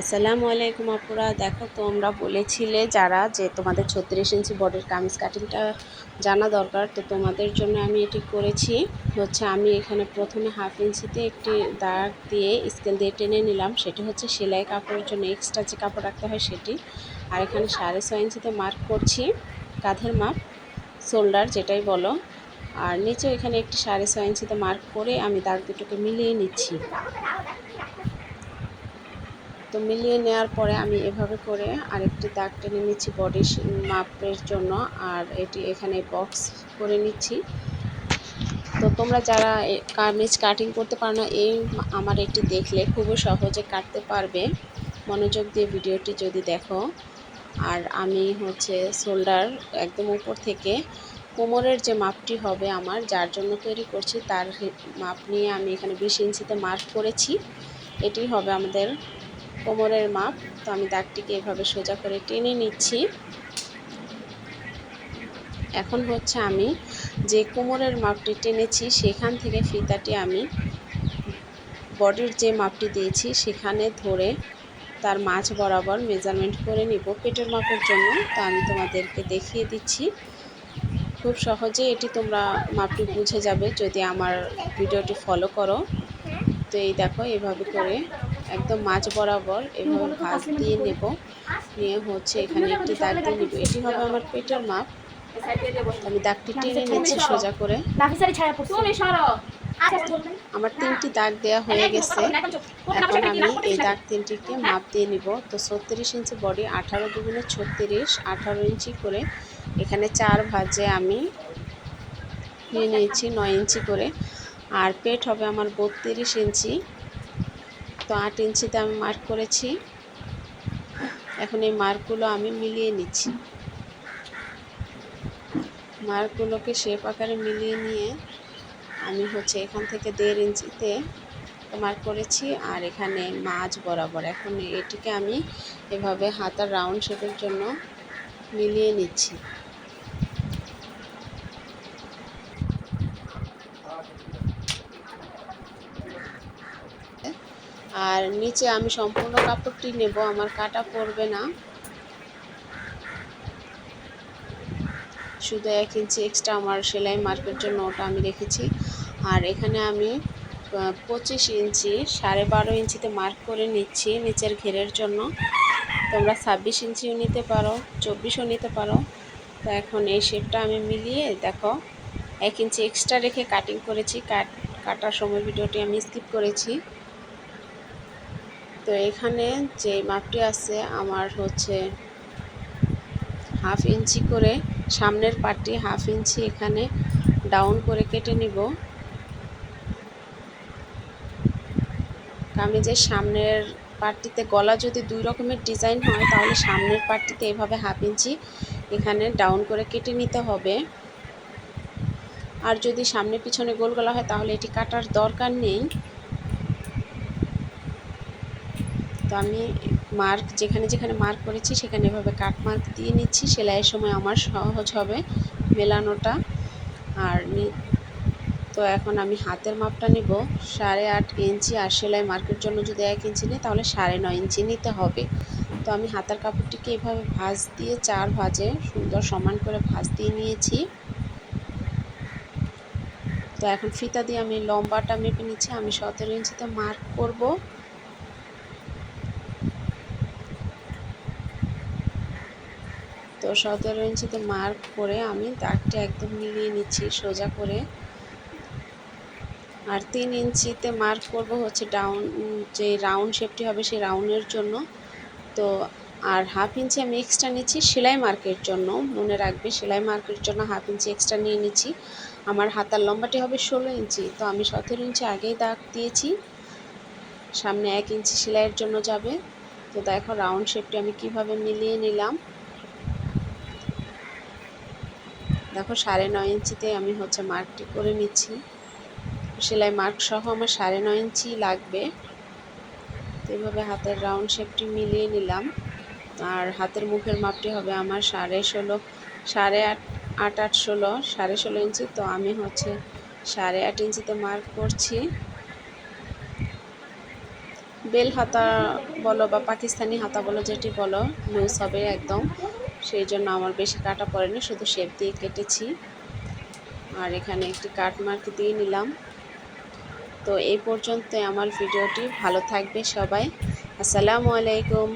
আসসালামু আলাইকুম আপুরা। দেখো, তোমরা বলেছিলে যারা যে তোমাদের ছত্রিশ ইঞ্চি বডির কামিজ কাটিংটা জানা দরকার, তো তোমাদের জন্য আমি এটি করেছি। হচ্ছে, আমি এখানে প্রথমে হাফ ইঞ্চিতে একটি দাগ দিয়ে স্কেল দিয়ে টেনে নিলাম। সেটি হচ্ছে সেলাই কাপড়ের জন্য এক্সট্রা যে কাপড় রাখতে হয় সেটি। আর এখানে সাড়ে ছয় ইঞ্চিতে মার্ক করছি কাঁধের মাপ শোল্ডার যেটাই বলো। আর নিচে এখানে একটি সাড়ে ছয় ইঞ্চিতে মার্ক করে আমি দাগ দুটোকে মিলিয়ে নিচ্ছি। তো মিলিয়ে নেওয়ার পরে আমি এভাবে করে আরেকটি দাগ টেনে নিচ্ছি বডি মাপের জন্য। আর এটি এখানে বক্স করে নিচ্ছি। তো তোমরা যারা কামিজ কাটিং করতে পারো না, এই আমার এটি দেখলে খুবই সহজে কাটতে পারবে। মনোযোগ দিয়ে ভিডিওটি যদি দেখো। আর আমি হচ্ছে শোল্ডার একদম উপর থেকে কোমরের যে মাপটি হবে আমার, যার জন্য তৈরি করছি, তার মাপ নিয়ে আমি এখানে বিশ ইঞ্চিতে মার্ক করেছি। এটি হবে আমাদের কোমরের মাপ, তো আমি দাগটিকে এভাবে সোজা করে টেনে নিচ্ছি। এখন হচ্ছে আমি যে কোমরের মাপটি টেনেছি, সেখান থেকে ফিতাটি আমি বডির যে মাপটি দিয়েছি, সেখানে ধরে তার মাছ বরাবর মেজারমেন্ট করে নিব পেটের মাপের জন্য। তো আমি তোমাদেরকে দেখিয়ে দিচ্ছি। খুব সহজে এটি তোমরা মাপটি বুঝে যাবে যদি আমার ভিডিওটি ফলো করো। তো এই দেখো, এভাবে করে একদম মাছ বরাবর এভাবে ভাজ দিয়ে নেব। নিয়ে হচ্ছে এখানে একটি দাগ দিয়ে নেব। এটি হবে আমার পেটের মাপ। আমি দাগটি টেনে নিচ্ছি সোজা করে। আমার তিনটি দাগ দেওয়া হয়ে গেছে। এখন আমি এই দাগ তিনটিকে মাপ দিয়ে নিব। তো ছত্রিশ ইঞ্চি বডি আঠারো দুগুণে ছত্রিশ আঠারো ইঞ্চি করে। এখানে চার ভাজে আমি নিয়ে নিয়েছি নয় ইঞ্চি করে। আর পেট হবে আমার বত্রিশ ইঞ্চি। তো আট ইঞ্চিতে আমি মার্ক করেছি। এখন এই মার্কগুলো আমি মিলিয়ে নিচ্ছি। মার্কগুলোকে শেপ আকারে মিলিয়ে নিয়ে আমি হচ্ছে এখান থেকে দেড় ইঞ্চিতে মার্ক করেছি আর এখানে মাছ বরাবর। এখন এটিকে আমি এভাবে হাতার রাউন্ড শেপের জন্য মিলিয়ে নিচ্ছি। আর নিচে আমি সম্পূর্ণ কাপড়টি নেব, আমার কাটা পড়বে না। শুধু এক ইঞ্চি এক্সট্রা আমার সেলাই মার্কের জন্য ওটা আমি রেখেছি। আর এখানে আমি পঁচিশ ইঞ্চি সাড়ে বারো ইঞ্চিতে মার্ক করে নিচ্ছি নিচের ঘেরের জন্য। তোমরা ছাব্বিশ ইঞ্চিও নিতে পারো চব্বিশও নিতে পারো। তো এখন এই শেপটা আমি মিলিয়ে দেখো, এক ইঞ্চি এক্সট্রা রেখে কাটিং করেছি। কাট কাটার সময় ভিডিওটি আমি স্কিপ করেছি। তো এখানে যে মাপটি আছে, আমার হচ্ছে হাফ ইঞ্চি করে, সামনের পাটটি হাফ ইঞ্চি এখানে ডাউন করে কেটে নিব। কামিজের সামনের পাটটিতে গলা যদি দুই রকমের ডিজাইন হয়, তাহলে সামনের পাটটিতে এভাবে হাফ ইঞ্চি এখানে ডাউন করে কেটে নিতে হবে। আর যদি সামনে পিছনে গোল গলা হয়, তাহলে এটি কাটার দরকার নেই। তো আমি মার্ক যেখানে যেখানে মার্ক করেছি সেখানে এভাবে কাট মার্ক দিয়ে নিচ্ছি। সেলাইয়ের সময় আমার সহজ হবে মেলানোটা। আর তো এখন আমি হাতের মাপটা নেব। সাড়ে আট ইঞ্চি আর সেলাই মার্কের জন্য যদি এক ইঞ্চি নিই, তাহলে সাড়ে নয় ইঞ্চি নিতে হবে। তো আমি হাতের কাপড়টিকে এভাবে ভাঁজ দিয়ে চার ভাজে সুন্দর সমান করে ভাঁজ দিয়ে নিয়েছি। তো এখন ফিতা দিয়ে আমি লম্বাটা মেপে নিচ্ছি। আমি সতেরো ইঞ্চিতে মার্ক করব। সতেরো ইঞ্চিতে মার্ক করে আমি দাগটা একদম মিলিয়ে নিচ্ছি, সোজা করে। আর তিন ইঞ্চিতে মার্ক করব হচ্ছে ডাউন যে রাউন্ড শেপটি হবে সেই রাউন্ডের জন্য। তো, আর হাফ ইঞ্চি আমি এক্সট্রা নিচ্ছি সেলাই মার্কের জন্য, মনে রাখবে সেলাই মার্কের জন্য হাফ ইঞ্চি এক্সট্রা নিয়ে নিচ্ছি। আমার হাতার লম্বাটি হবে ষোলো ইঞ্চি, তো আমি সতেরো ইঞ্চি আগেই দাগ দিয়েছি। সামনে এক ইঞ্চি সেলাইয়ের জন্য যাবে। তো দেখো রাউন্ড শেপটি আমি কীভাবে মিলিয়ে নিলাম। দেখো, সাড়ে নয় ইঞ্চিতে আমি হচ্ছে মার্কটি করে নিচ্ছি। সেলাই মার্ক সহ আমার সাড়ে নয় ইঞ্চি লাগবে। তো এইভাবে হাতের রাউন্ড শেপটি মিলিয়ে নিলাম। আর হাতের মুখের মাপটি হবে আমার সাড়ে ষোলো, সাড়ে আট আট আট, ষোলো, সাড়ে ষোলো ইঞ্চি। তো আমি হচ্ছে সাড়ে আট ইঞ্চিতে মার্ক করছি। বেল হাতা বলো বা পাকিস্তানি হাতা বলো, যেটি বলো, লুজ হবে একদম। সেই জন্য আমার বেশি কাটা পড়েনি, শুধু শেপ দিয়ে কেটেছি। আর এখানে একটি কাট মার্ক দিয়ে নিলাম। তো এই পর্যন্ত আমার ভিডিওটি। ভালো থাকবে সবাই। আসসালামু আলাইকুম।